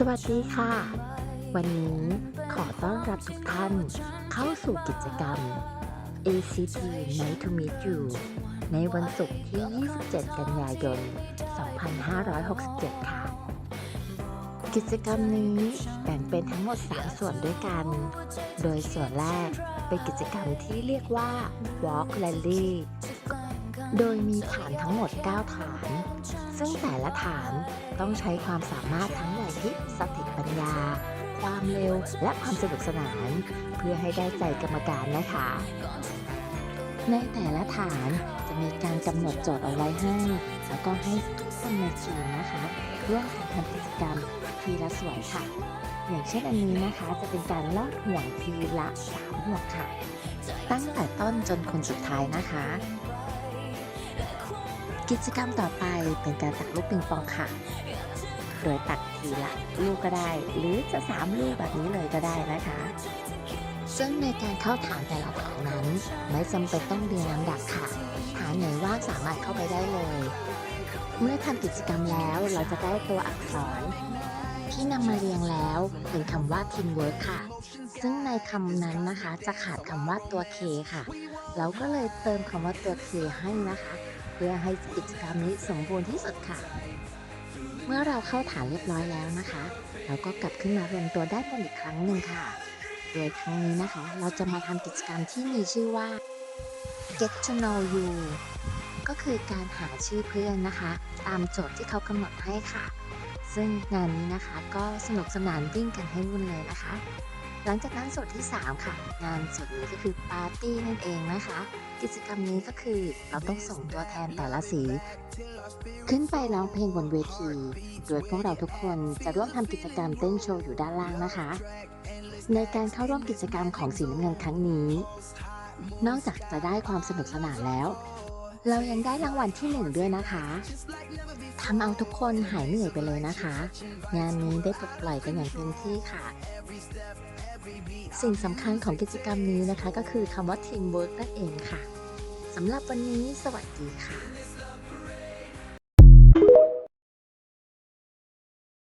สวัสดีค่ะ วันนี้ขอต้อนรับทุกท่านเข้าสู่กิจกรรม ACT Night to Meet You ในวันศุกร์ที่ 27 กันยายน 2567 ค่ะ กิจกรรมนี้แบ่งเป็นทั้งหมด 3 ส่วนด้วยกัน โดยส่วนแรกเป็นกิจกรรมที่เรียกว่า Walk Rally โดยมีฐานทั้งหมด 9 ฐาน ซึ่งแต่ละฐานต้องใช้ความสามารถทั้งไหวพริบสติปัญญา ความเร็ว และความสนุกสนาน เพื่อให้ได้ใจกรรมการนะคะ ในแต่ละฐานจะมีการกำหนดโจทย์เอาไว้ให้ แล้วก็ให้ทุกคนในทีมนะคะร่วมกันทำกิจกรรมทีละส่วนค่ะ อย่างเช่นอันนี้นะคะ จะเป็นการลอดห่วงทีละสามห่วงค่ะ ตั้งแต่ต้นจนคนสุดท้ายนะคะ กิจกรรมต่อไปเป็นการตักลูกปิงปองค่ะ โดยตักทีละลูกก็ได้ หรือจะสามลูกแบบนี้เลยก็ได้นะคะ ซึ่งในการเข้าฐานแต่ละฐานนั้น ไม่จำเป็นต้องเรียงลำดับค่ะ ฐานไหนว่างสามารถเข้าไปได้เลย เมื่อทำกิจกรรมแล้วเราจะได้ตัวอักษร ที่นำมาเรียงแล้วเป็นคำว่า teamwork ค่ะ ซึ่งในคำนั้นนะคะจะขาดคำว่าตัว K ค่ะ เราก็เลยเติมคำว่าตัว K ให้นะคะ พื่อให้กิจกรรมนี้สมบูรณ์ที่สุดค่ะ เมื่อเราเข้าฐานเรียบร้อยแล้วนะคะ เราก็กลับขึ้นมารวมตัวได้เป็นอีกครั้งหนึ่งค่ะ โดยครั้งนี้นะคะ เราจะมาทำกิจกรรมที่มีชื่อว่า get to know you ก็คือการหาชื่อเพื่อนนะคะ ตามโจทย์ที่เขากำหนดให้ค่ะ ซึ่งงานนี้นะคะก็สนุกสนานวิ่งกันให้วุ่นเลยนะคะ หลังจากนั้นส่วนที่ 3 ค่ะ งานส่วนนี้ก็คือปาร์ตี้นั่นเองนะคะ กิจกรรมนี้ก็คือเราต้องส่งตัวแทนแต่ละสี ขึ้นไปร้องเพลงบนเวที โดยพวกเราทุกคนจะร่วมทำกิจกรรมเต้นโชว์อยู่ด้านล่างนะคะ ในการเข้าร่วมกิจกรรมของสีน้ำเงินครั้งนี้ นอกจากจะได้ความสนุกสนานแล้ว เรายังได้รางวัลที่หนึ่งด้วยนะคะทำเอาทุกคนหายเหนื่อยไปเลยนะคะ งานนี้ได้ปลดปล่อยกันอย่างเต็มที่ค่ะ สิ่งสำคัญของกิจกรรมนี้นะคะ ก็คือคำว่า teamwork นั่นเองค่ะสำหรับวันนี้สวัสดีค่ะ